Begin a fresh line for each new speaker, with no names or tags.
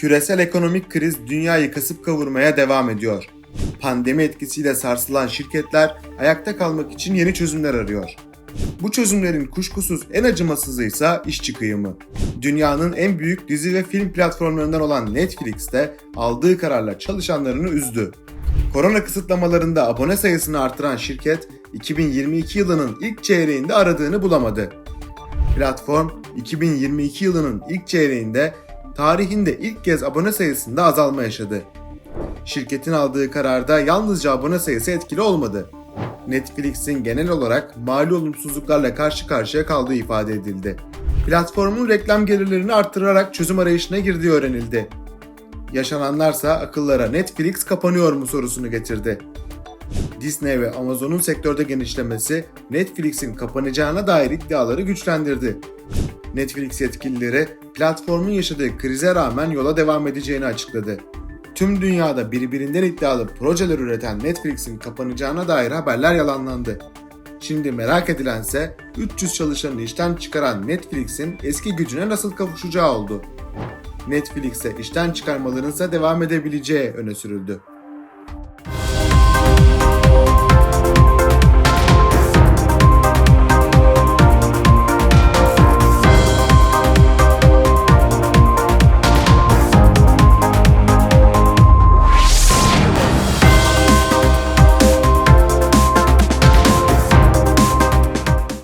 Küresel ekonomik kriz dünyayı kasıp kavurmaya devam ediyor. Pandemi etkisiyle sarsılan şirketler ayakta kalmak için yeni çözümler arıyor. Bu çözümlerin kuşkusuz en acımasızı ise işçi kıyımı. Dünyanın en büyük dizi ve film platformlarından olan Netflix'te aldığı kararla çalışanlarını üzdü. Korona kısıtlamalarında abone sayısını artıran şirket 2022 yılının ilk çeyreğinde aradığını bulamadı. Platform 2022 yılının ilk çeyreğinde tarihinde ilk kez abone sayısında azalma yaşadı. Şirketin aldığı kararda yalnızca abone sayısı etkili olmadı. Netflix'in genel olarak mali olumsuzluklarla karşı karşıya kaldığı ifade edildi. Platformun reklam gelirlerini arttırarak çözüm arayışına girdiği öğrenildi. Yaşananlarsa akıllara Netflix kapanıyor mu sorusunu getirdi. Disney ve Amazon'un sektörde genişlemesi Netflix'in kapanacağına dair iddiaları güçlendirdi. Netflix yetkilileri platformun yaşadığı krize rağmen yola devam edeceğini açıkladı. Tüm dünyada birbirinden iddialı projeler üreten Netflix'in kapanacağına dair haberler yalanlandı. Şimdi merak edilense 300 çalışanı işten çıkaran Netflix'in eski gücüne nasıl kavuşacağı oldu. Netflix'e işten çıkarmalarınsa devam edebileceği öne sürüldü.